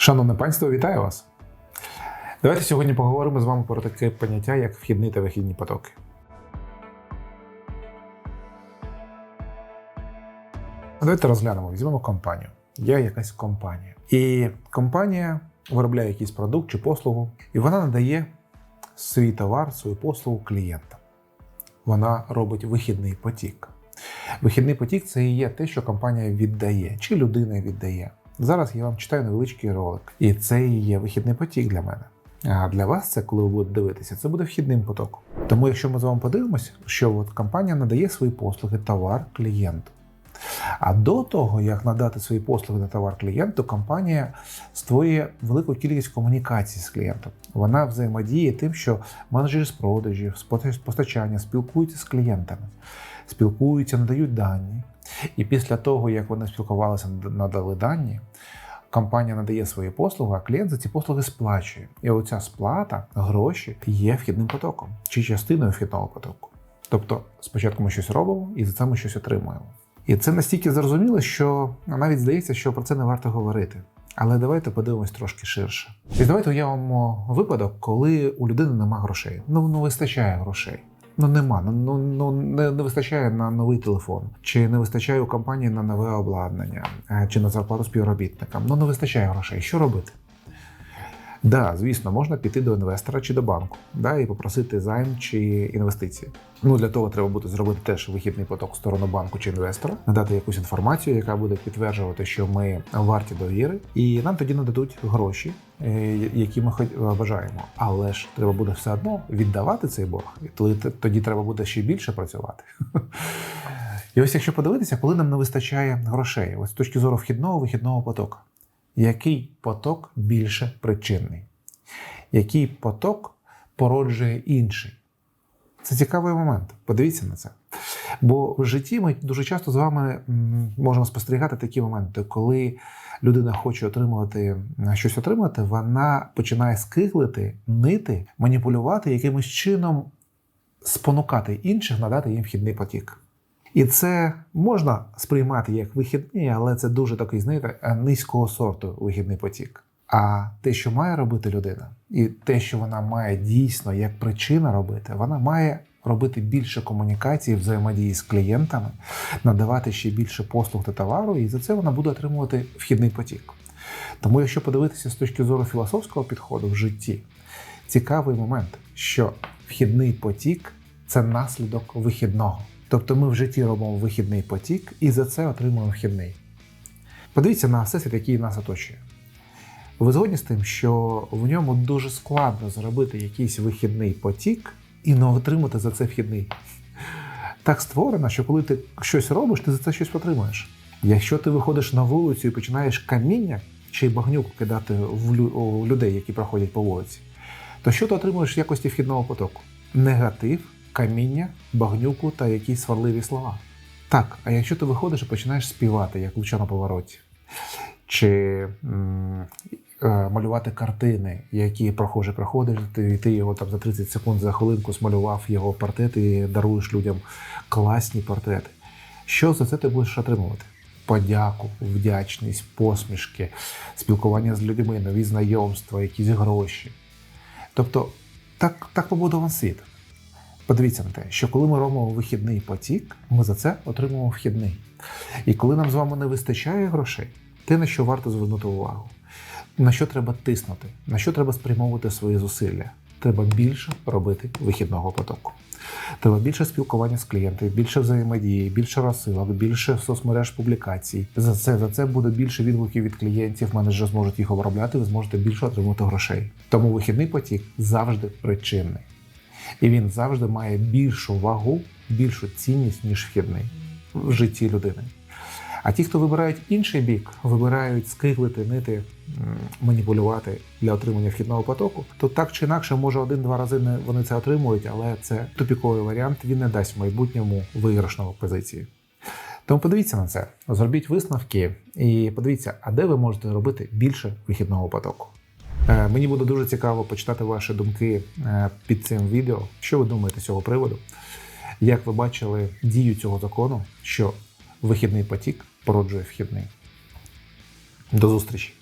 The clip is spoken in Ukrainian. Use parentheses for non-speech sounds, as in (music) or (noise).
Шановне панство, вітаю вас! Давайте сьогодні поговоримо з вами про таке поняття, як вхідні та вихідні потоки. Давайте розглянемо, візьмемо компанію. Є якась компанія. І компанія виробляє якийсь продукт чи послугу, і вона надає свій товар, свою послугу клієнтам. Вона робить вихідний потік. Вихідний потік це і є те, що компанія віддає, чи людина віддає. Зараз я вам читаю невеличкий ролик, і це і є вихідний потік для мене. А для вас це, коли ви будете дивитися, це буде вхідним потоком. Тому, якщо ми з вами подивимося, що от компанія надає свої послуги, товар клієнту. А до того, як надати свої послуги та товар клієнту, компанія створює велику кількість комунікацій з клієнтом. Вона взаємодіє тим, що менеджери з продажів, з постачання спілкуються з клієнтами, спілкуються, надають дані. І після того, як вони спілкувалися, надали дані, компанія надає свої послуги, а клієнт за ці послуги сплачує. І оця сплата, гроші є вхідним потоком чи частиною вхідного потоку. Тобто, спочатку ми щось робимо і за це ми щось отримуємо. І це настільки зрозуміло, що навіть здається, що про це не варто говорити. Але давайте подивимось трошки ширше. І давайте уявимо випадок, коли у людини нема грошей. Ну не вистачає грошей. Ну нема, ну, ну, ну не, не вистачає на новий телефон, чи не вистачає у компанії на нове обладнання, е, чи на зарплату співробітникам. Ну не вистачає грошей. Що робити? Да, звісно, можна піти до інвестора чи до банку, да, і попросити займ чи інвестиції. Ну для того треба буде зробити теж вихідний поток в сторону банку чи інвестора, надати якусь інформацію, яка буде підтверджувати, що ми варті довіри, і нам тоді нададуть гроші, е, які ми хоч бажаємо. Але ж треба буде все одно віддавати цей борг, і тоді треба буде ще більше працювати. (laughs) І ось якщо подивитися, коли нам не вистачає грошей, ось з точки зору вхідного вихідного потоку який поток більше причинний, який поток породжує інший. Це цікавий момент. Подивіться на це. Бо в житті ми дуже часто з вами можемо спостерігати такі моменти, коли людина хоче отримувати щось отримати, вона починає скиглити, нити, маніпулювати, якимось чином спонукати інших надати їм вхідний потік. І це можна сприймати як вихідний, але це дуже такий, знаєте, низького сорту вихідний потік. А те, що має робити людина, і те, що вона має дійсно як причина робити, вона має робити більше комунікації, взаємодії з клієнтами, надавати ще більше послуг та товару, і за це вона буде отримувати вхідний потік. Тому, якщо подивитися з точки зору філософського підходу в житті, цікавий момент, що вхідний потік це наслідок вихідного. Тобто ми в житті робимо вихідний потік і за це отримуємо вхідний. Подивіться на всесвіт, який нас оточує. Ви згодні з тим, що в ньому дуже складно зробити якийсь вихідний потік і не отримати за це вхідний. Так створено, що коли ти щось робиш, ти за це щось отримуєш. Якщо ти виходиш на вулицю і починаєш каміння чи багнюку кидати в людей, які проходять по вулиці, то що ти отримуєш в якості вхідного потоку? Негатив каміння, багнюку та якісь сварливі слова. Так, а якщо ти виходиш і починаєш співати, як луча на повороті, чи м, е, малювати картини, які прохожі приходиш, ти, ти його там за 30 секунд за хвилинку смалював його портрет і даруєш людям класні портрети. Що за це ти будеш отримувати? Подяку, вдячність, посмішки, спілкування з людьми, нові знайомства, якісь гроші. Тобто так, так побудований світ. Подивіться на те, що коли ми робимо вихідний потік, ми за це отримуємо вхідний. І коли нам з вами не вистачає грошей, те, на що варто звернути увагу, на що треба тиснути, на що треба спрямовувати свої зусилля. Треба більше робити вихідного потоку. Треба більше спілкування з клієнтами, більше взаємодії, більше розсилок, більше соцмереж публікацій. За це за це буде більше відгуків від клієнтів. Менеджери зможуть їх обробляти. Ви зможете більше отримати грошей. Тому вихідний потік завжди причинний. І він завжди має більшу вагу, більшу цінність, ніж вхідний в житті людини. А ті, хто вибирають інший бік, вибирають скиглити, нити, маніпулювати для отримання вхідного потоку, то так чи інакше, може один-два рази не вони це отримують, але це тупіковий варіант, він не дасть в майбутньому виграшного позиції. Тому подивіться на це, зробіть висновки і подивіться, а де ви можете робити більше вихідного потоку. Е, мені буде дуже цікаво почитати ваші думки е, під цим відео. Що ви думаєте з цього приводу? Як ви бачили дію цього закону, що вихідний потік породжує вхідний? До зустрічі!